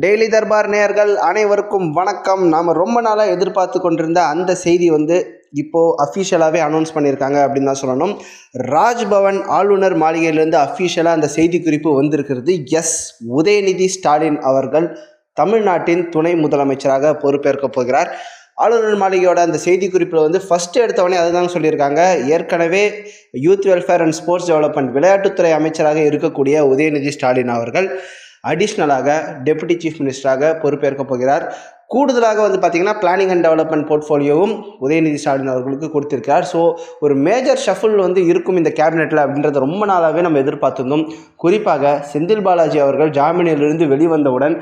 Daily Darbar நேயர்கள் அனைவருக்கும் வணக்கம். நாம் ரொம்ப நாளாக எதிர்பார்த்து கொண்டிருந்த அந்த செய்தி வந்து இப்போது அஃபிஷியலாகவே அனௌன்ஸ் பண்ணியிருக்காங்க அப்படின்னு தான் சொல்லணும். ராஜ்பவன் ஆளுநர் மாளிகையிலேருந்து அஃபிஷியலாக அந்த செய்தி குறிப்பு வந்திருக்கிறது. எஸ். உதயநிதி ஸ்டாலின் அவர்கள் தமிழ்நாட்டின் துணை முதலமைச்சராக பொறுப்பேற்கப் போகிறார். ஆளுநர் மாளிகையோட அந்த செய்தி குறிப்பில் வந்து ஃபஸ்ட்டு எடுத்தவொடனே அதுதான் சொல்லியிருக்காங்க. ஏற்கனவே youth welfare and sports development விளையாட்டுத்துறை அமைச்சராக இருக்கக்கூடிய உதயநிதி ஸ்டாலின் அவர்கள் அடிஷ்னலாக டெபுட்டி சீஃப் மினிஸ்டராக பொறுப்பேற்கப் போகிறார் கூடுதலாக வந்து பார்த்திங்கன்னா பிளானிங் அண்ட் டெவலப்மெண்ட் போர்ட்ஃபோலியோவும் உதயநிதி ஸ்டாலின் அவர்களுக்கு கொடுத்திருக்கிறார் ஸோ ஒரு மேஜர் ஷஃபுல் வந்து இருக்கும் இந்த கேபினெட்டில் அப்படின்றத ரொம்ப நாளாகவே நம்ம எதிர்பார்த்திருந்தோம் குறிப்பாக செந்தில் பாலாஜி அவர்கள் ஜாமீனிலிருந்து வெளிவந்தவுடன்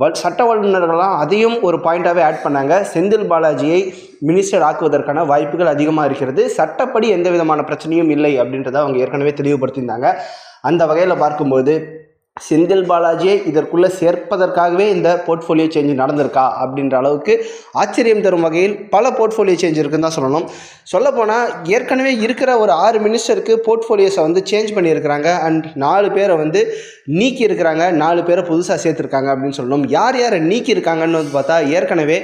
வல் சட்ட வல்லுநர்கள்லாம் அதையும் ஒரு பாயிண்ட்டாகவே ஆட் பண்ணாங்க. செந்தில் பாலாஜியை மினிஸ்டர் ஆக்குவதற்கான வாய்ப்புகள் அதிகமாக இருக்கிறது. சட்டப்படி எந்த விதமான பிரச்சனையும் இல்லை அப்படின்றத அவங்க ஏற்கனவே தெளிவுபடுத்தியிருந்தாங்க. அந்த வகையில் பார்க்கும்போது செந்தில் பாலாஜியை இதற்குள்ளே சேர்ப்பதற்காகவே இந்த போர்ட்ஃபோலியோ சேஞ்ச் நடந்திருக்கா அப்படின்ற அளவுக்கு ஆச்சரியம் தரும் வகையில் பல போர்ட்ஃபோலியோ சேஞ்ச் இருக்குன்னு தான் சொல்லணும். சொல்லப்போனால் ஏற்கனவே இருக்கிற ஒரு ஆறு மினிஸ்டருக்கு போர்ட்ஃபோலியோஸை வந்து சேஞ்ச் பண்ணியிருக்கிறாங்க. அண்ட் நாலு பேரை வந்து நீக்கி இருக்கிறாங்க நாலு பேரை புதுசாக சேர்த்துருக்காங்க அப்படின்னு சொல்லணும். யார் யாரை நீக்கி இருக்காங்கன்னு வந்து பார்த்தா ஏற்கனவே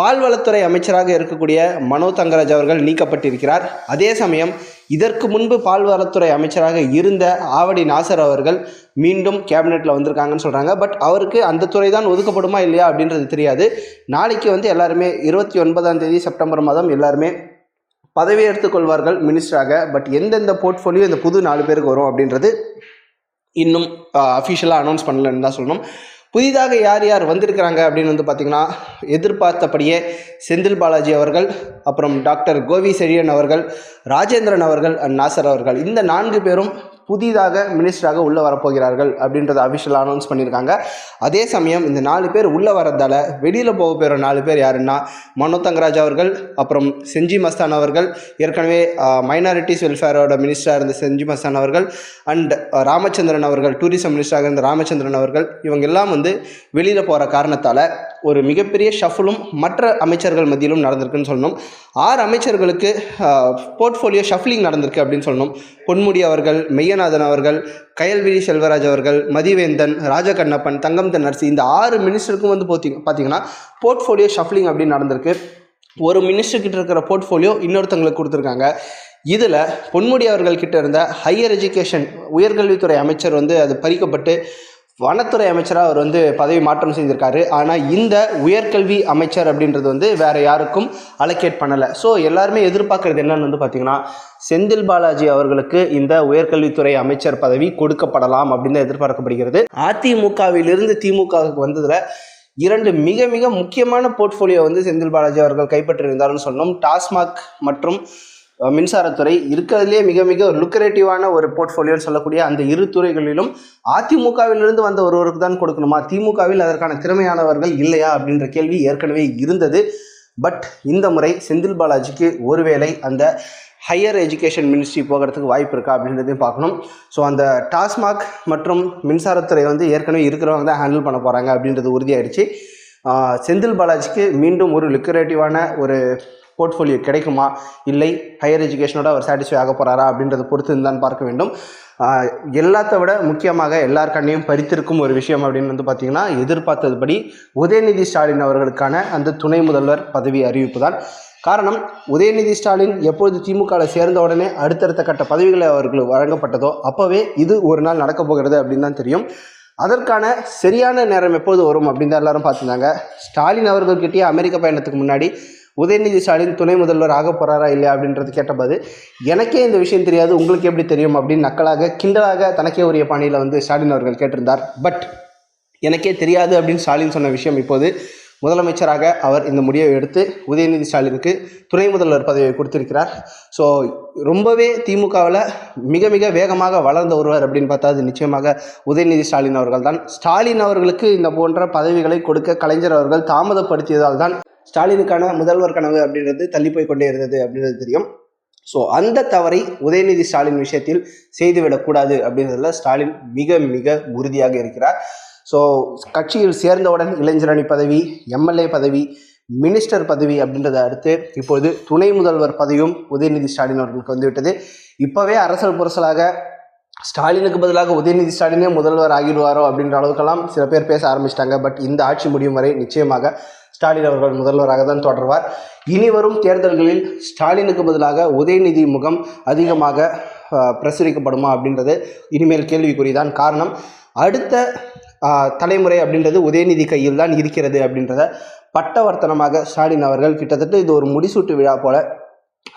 பால்வளத்துறை அமைச்சராக இருக்கக்கூடிய மனோ தங்கராஜ் அவர்கள் நீக்கப்பட்டிருக்கிறார். அதே சமயம் இதற்கு முன்பு பால்வளத்துறை அமைச்சராக இருந்த ஆவடி நாசர் அவர்கள் மீண்டும் கேபினெட்டில் வந்திருக்காங்கன்னு சொல்கிறாங்க பட் அவருக்கு அந்த துறை தான் ஒதுக்கப்படுமா இல்லையா அப்படின்றது தெரியாது. நாளைக்கு வந்து எல்லாருமே இருபத்தி ஒன்பதாம் தேதி செப்டம்பர் மாதம் எல்லாருமே பதவி எடுத்துக்கொள்வார்கள் மினிஸ்டராக. பட் எந்தெந்த போர்ட்ஃபோலியோ இந்த புது நாலு பேருக்கு வரும் அப்படின்றது இன்னும் அஃபிஷியலாக அனௌன்ஸ் பண்ணலன்னு தான் சொல்லணும். புதிதாக யார் யார் வந்திருக்கிறாங்க அப்படின்னு வந்து பார்த்திங்கன்னா எதிர்பார்த்தபடியே செந்தில் பாலாஜி அவர்கள் அப்புறம் டாக்டர் கோவி செழியன் அவர்கள் ராஜேந்திரன் அவர்கள் அண்ட் நாசர் அவர்கள். இந்த நான்கு பேரும் புதிதாக மினிஸ்டராக உள்ளே வரப்போகிறார்கள் அப்படின்றத அஃபிஷியலாக அனௌன்ஸ் பண்ணியிருக்காங்க. அதே சமயம் இந்த நாலு பேர் உள்ளே வரதால் வெளியில் போக போகிற நாலு பேர் யாருன்னா மனோ தங்கராஜ் அவர்கள் அப்புறம் செஞ்சி மஸ்தான் அவர்கள் ஏற்கனவே மைனாரிட்டிஸ் வெல்ஃபேரோட மினிஸ்டராக இருந்த செஞ்சி மஸ்தான் அவர்கள் அண்ட் ராமச்சந்திரன் அவர்கள் டூரிசம் மினிஸ்டராக இருந்த ராமச்சந்திரன் அவர்கள் இவங்க எல்லாம் வந்து வெளியில் போகிற காரணத்தால் ஒரு மிகப்பெரிய ஷஃபலும் மற்ற அமைச்சர்கள் மத்தியிலும் நடந்திருக்குன்னு சொல்லணும். ஆறு அமைச்சர்களுக்கு போர்ட்ஃபோலியோ ஷஃப்லிங் நடந்திருக்கு அப்படின்னு சொல்லணும். பொன்முடி அவர்கள் மெய்யநாதன் அவர்கள் கயல்விழி செல்வராஜ் அவர்கள் மதிவேந்தன் ராஜகண்ணப்பன் தங்கம் தென்னரசி இந்த ஆறு மினிஸ்டருக்கும் வந்து பார்த்தீங்க பார்த்தீங்கன்னா போர்ட்ஃபோலியோ ஷஃப்லிங் அப்படின்னு நடந்திருக்கு. ஒரு மினிஸ்டர் கிட்ட இருக்கிற போர்ட்ஃபோலியோ இன்னொருத்தங்களுக்கு கொடுத்துருக்காங்க. இதில் பொன்முடி அவர்கள் கிட்ட இருந்த ஹையர் எஜுகேஷன் உயர்கல்வித்துறை அமைச்சர் வந்து அது பறிக்கப்பட்டு வனத்துறை அமைச்சராக அவர் வந்து பதவி மாற்றம் செய்திருக்காரு. ஆனால் இந்த உயர்கல்வி அமைச்சர் அப்படின்றது வந்து வேறு யாருக்கும் அலோகேட் பண்ணலை. ஸோ எல்லாருமே எதிர்பார்க்குறது என்னன்னு வந்து பார்த்திங்கன்னா செந்தில் பாலாஜி அவர்களுக்கு இந்த உயர்கல்வித்துறை அமைச்சர் பதவி கொடுக்கப்படலாம் அப்படின்னு எதிர்பார்க்கப்படுகிறது. அதிமுகவிலிருந்து திமுகவுக்கு வந்ததில் இரண்டு மிக மிக முக்கியமான போர்ட்ஃபோலியோ வந்து செந்தில் பாலாஜி அவர்கள் கைப்பற்றியிருந்தாருன்னு சொன்னோம் டாஸ்மாக் மற்றும் மின்சாரத்துறை இருக்கிறதுலே மிக மிக லுக்கரேட்டிவான ஒரு போர்ட்ஃபோலியோன்னு சொல்லக்கூடிய அந்த இரு துறைகளிலும் அதிமுகவிலிருந்து வந்த ஒருவருக்கு தான் கொடுக்கணுமா? திமுகவில் அதற்கான திறமையானவர்கள் இல்லையா? அப்படின்ற கேள்வி ஏற்கனவே இருந்தது. பட் இந்த முறை செந்தில் பாலாஜிக்கு ஒருவேளை அந்த ஹையர் எஜுகேஷன் மினிஸ்ட்ரி போகிறதுக்கு வாய்ப்பு இருக்கா அப்படின்றதையும் பார்க்கணும். ஸோ அந்த டாஸ்மாக் மற்றும் மின்சாரத்துறை வந்து ஏற்கனவே இருக்கிறவங்க தான் ஹேண்டில் பண்ண போகிறாங்க அப்படின்றது உறுதியாயிடுச்சு. செந்தில் பாலாஜிக்கு மீண்டும் ஒரு லுக்கரேட்டிவான ஒரு போர்ட்ஃபோலியோ கிடைக்குமா? இல்லை. ஹையர் எஜுகேஷனோட அவர் சாட்டிஸ்ஃபை ஆக போகிறாரா அப்படின்றத பொறுத்து தான் பார்க்க வேண்டும். எல்லாத்த விட முக்கியமாக எல்லார் கண்ணையும் பறித்திருக்கும் ஒரு விஷயம் அப்படின்னு வந்து பார்த்திங்கன்னா எதிர்பார்த்ததுபடி உதயநிதி ஸ்டாலின் அவர்களுக்கான அந்த துணை முதல்வர் பதவி அறிவிப்பு தான் காரணம் உதயநிதி ஸ்டாலின் எப்பொழுது திமுகவில் சேர்ந்த உடனே அடுத்தடுத்த கட்ட பதவிகளை அவர்களுக்கு வழங்கப்பட்டதோ அப்போவே இது ஒரு நாள் நடக்க போகிறது அப்படின்னு தான் தெரியும். அதற்கான சரியான நேரம் எப்போது வரும் அப்படின்னு தான் எல்லாரும் பார்த்துருந்தாங்க. ஸ்டாலின் அவர்கள்கிட்டயே அமெரிக்க பயணத்துக்கு முன்னாடி உதயநிதி ஸ்டாலின் துணை முதல்வர் ஆக போகிறாரா இல்லையா அப்படின்றது கேட்டபோது எனக்கே இந்த விஷயம் தெரியாது உங்களுக்கு எப்படி தெரியும் அப்படின்னு நக்கலாக கிண்டலாக தனக்கே உரிய பாணியில் வந்து ஸ்டாலின் அவர்கள் கேட்டிருந்தார். பட் எனக்கே தெரியாது அப்படின்னு ஸ்டாலின் சொன்ன விஷயம் இப்போது முதலமைச்சராக அவர் இந்த முடிவை எடுத்து உதயநிதி ஸ்டாலினுக்கு துணை முதல்வர் பதவியை கொடுத்திருக்கிறார். ஸோ ரொம்பவே திமுகவில் மிக மிக வேகமாக வளர்ந்த ஒருவர் அப்படின்னு பார்த்தா அது நிச்சயமாக உதயநிதி ஸ்டாலின் அவர்கள் தான் ஸ்டாலின் அவர்களுக்கு இந்த போன்ற பதவிகளை கொடுக்க கலைஞர் அவர்கள் தாமதப்படுத்தியதால் தான் ஸ்டாலினுக்கான முதல்வர் கனவு அப்படின்றது தள்ளி போய் கொண்டே இருந்தது அப்படின்றது தெரியும். ஸோ அந்த தவறை உதயநிதி ஸ்டாலின் விஷயத்தில் செய்துவிடக்கூடாது அப்படின்றதுல ஸ்டாலின் மிக மிக உறுதியாக இருக்கிறார். ஸோ கட்சியில் சேர்ந்தவுடன் இளைஞரணி பதவி எம்எல்ஏ பதவி மினிஸ்டர் பதவி அப்படின்றத அடுத்து இப்பொழுது துணை முதல்வர் பதவியும் உதயநிதி ஸ்டாலின் அவர்களுக்கு வந்துவிட்டது. இப்போவே அரசல் புரசலாக ஸ்டாலினுக்கு பதிலாக உதயநிதி ஸ்டாலினே முதல்வர் ஆகிடுவாரோ அப்படின்ற அளவுக்கெல்லாம் சில பேர் பேச ஆரம்பிச்சிட்டாங்க. பட் இந்த ஆட்சி முடியும் வரை நிச்சயமாக ஸ்டாலின் அவர்கள் முதல்வராக தான் தொடர்வார். இனி வரும் தேர்தல்களில் ஸ்டாலினுக்கு பதிலாக உதயநிதி முகம் அதிகமாக பிரசுரிக்கப்படுமா அப்படின்றது இனிமேல் கேள்விக்குறிதான் காரணம். அடுத்த தலைமுறை அப்படின்றது உதயநிதி கையில் தான் இருக்கிறது அப்படின்றத பட்டவர்த்தனமாக ஸ்டாலின் அவர்கள் கிட்டத்தட்ட இது ஒரு முடிசூட்டு விழா போல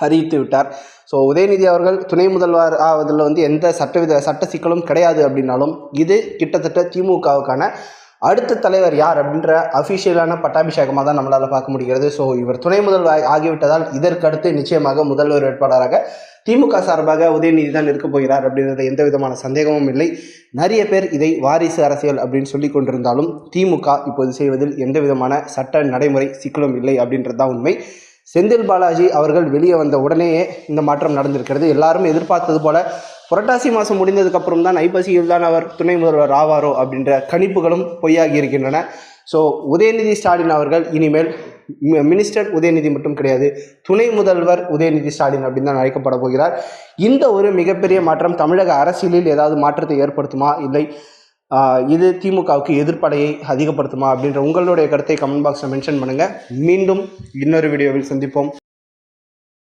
அறிவித்து விட்டார். ஸோ உதயநிதி அவர்கள் துணை முதல்வர் ஆவதில் வந்து எந்த சட்டவித சட்ட சிக்கலும் கிடையாது அப்படின்னாலும் இது கிட்டத்தட்ட திமுகவுக்கான அடுத்த தலைவர் யார் அப்படின்ற அஃபிஷியலான பட்டாபிஷேகமாக தான் நம்மளால் பார்க்க முடிகிறது. ஸோ இவர் துணை முதல்வர் ஆகிவிட்டதால் இதற்கடுத்து நிச்சயமாக முதல்வர் வேட்பாளராக திமுக சார்பாக உதயநிதி தான் இருக்க போகிறார் அப்படின்றது எந்த விதமான சந்தேகமும் இல்லை. நிறைய பேர் இதை வாரிசு அரசியல் அப்படின்னு சொல்லி கொண்டிருந்தாலும் திமுக இப்போது செய்வதில் எந்த விதமான சட்ட நடைமுறை சிக்கலும் இல்லை அப்படின்றது தான் உண்மை. செந்தில் பாலாஜி அவர்கள் வெளியே வந்த உடனேயே இந்த மாற்றம் நடந்திருக்கிறது. எல்லாரும் எதிர்பார்த்தது போல புரட்டாசி மாதம் முடிந்ததுக்கப்புறம் தான் ஐப்பசியில் தான் அவர் துணை முதல்வர் ஆவாரோ அப்படின்ற கணிப்புகளும் பொய்யாகி இருக்கின்றன. ஸோ உதயநிதி ஸ்டாலின் அவர்கள் இனிமேல் மி- மினிஸ்டர் உதயநிதி மட்டும் கிடையாது துணை முதல்வர் உதயநிதி ஸ்டாலின் அப்படின்னு தான் அழைக்கப்பட போகிறார். இந்த ஒரு மிகப்பெரிய மாற்றம் தமிழக அரசியலில் ஏதாவது மாற்றத்தை ஏற்படுத்துமா? இல்லை. இது திமுகவுக்கு எதிர்ப்படையை அதிகப்படுத்துமா? அப்படின்ற உங்களுடைய கருத்தை கமெண்ட் பாக்ஸில் மென்ஷன் பண்ணுங்கள் மீண்டும் இன்னொரு வீடியோவில் சந்திப்போம்.